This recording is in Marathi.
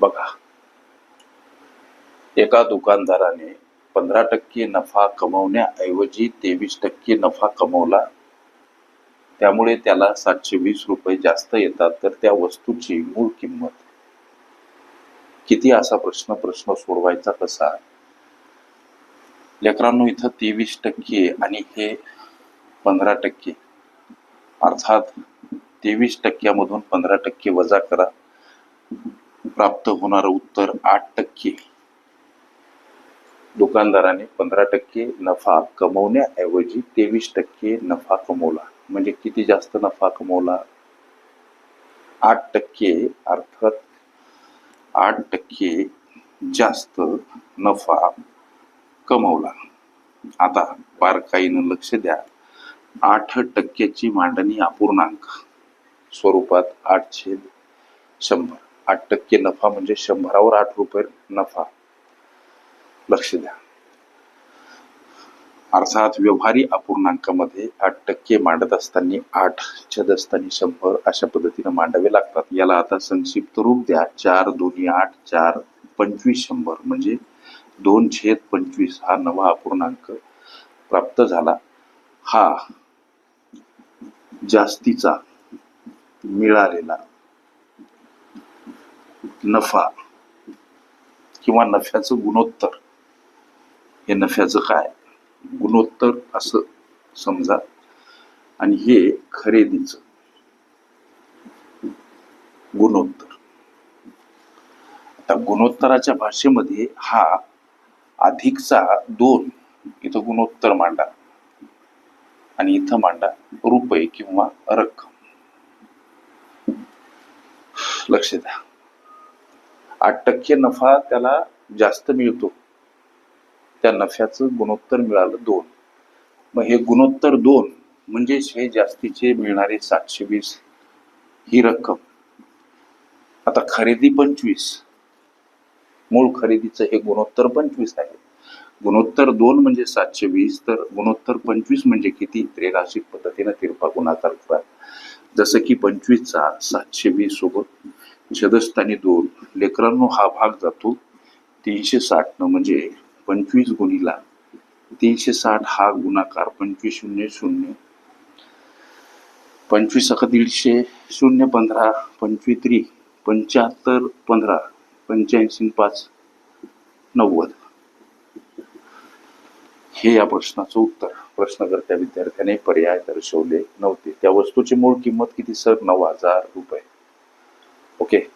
बघा. एका दुकानदाराने पंधरा टक्के नफा कमवण्याऐवजी तेवीस टक्के नफा कमवला. त्यामुळे त्याला सातशे वीस रुपये जास्त येतात तर त्या वस्तूची मूळ किंमत. किती असा प्रश्न प्रश्न सोडवायचा कसा? लेकरांनो इथं तेवीस टक्के आणि हे पंधरा टक्के. अर्थात तेवीस टक्क्यामधून पंधरा टक्के वजा करा. प्राप्त होणारं उत्तर आठ टक्के. दुकानदाराने पंधरा टक्के नफा कमवण्याऐवजी तेवीस टक्के नफा कमवला. म्हणजे किती जास्त नफा कमवला? आठ टक्के अर्थात आठ टक्के जास्त नफा कमवला. आता बारकाईनं लक्ष द्या. आठ टक्क्याची मांडणी अपूर्णांक. स्वरूपात आठ छेद शंभर. आठ टक्के नफा म्हणजे शंभरावर आठ रुपये नफा. लक्ष द्या. अर्थात व्यवहारी अपूर्णांकामध्ये आठ टक्के मांडत असताना आठ छेद असताना शंभर अशा पद्धतीने मांडावे लागतात. याला आता संक्षिप्त रूप द्या. चार दोन्ही आठ चार पंचवीस शंभर म्हणजे दोन छेद पंचवीस हा नवा अपूर्णांक प्राप्त झाला. हा जास्तीचा मिळालेला नफा किंवा नफ्याचं गुणोत्तर. हे नफ्याचं काय? गुणोत्तर असं समजा. आणि हे खरेदीचं गुणोत्तर. आता गुणोत्तराच्या भाषेमध्ये हा अधिकचा दोन इथं गुणोत्तर मांडा आणि इथं मांडा रुपये किंवा रक्कम. लक्ष द्या. आठ टक्के नफा त्याला जास्त मिळतो. त्या नफ्याचं गुणोत्तर मिळालं दोन. मग हे गुणोत्तर दोन म्हणजेच हे जास्तीचे मिळणारे सातशे वीस ही रक्कम. आता खरेदी पंचवीस. मूळ खरेदीचं हे गुणोत्तर पंचवीस आहे. गुणोत्तर दोन म्हणजे सातशे वीस तर गुणोत्तर पंचवीस म्हणजे किती? त्रेराशिक पद्धतीनं तिरपा गुणाकार करा. जसं की पंचवीसचा सातशे वीस सोबत छदस्थानी दोन. लेकरांनो हा भाग जातो. तीनशे साठ न म्हणजे पंचवीस गुणीला. तीनशे साठ हा गुणाकार पंचवीस शून्य शून्य. पंचवीस अक दीडशे शून्य पंधरा पंचवीस त्री पंच्याहत्तर पंधरा पंच्याऐंशी पाच नव्वद. हे या प्रश्नाचं उत्तर. प्रश्नकर्त्या विद्यार्थ्याने पर्याय दर्शवले नव्हते. त्या वस्तूची मूळ किंमत किती सर? नऊ हजार रुपये. ओके.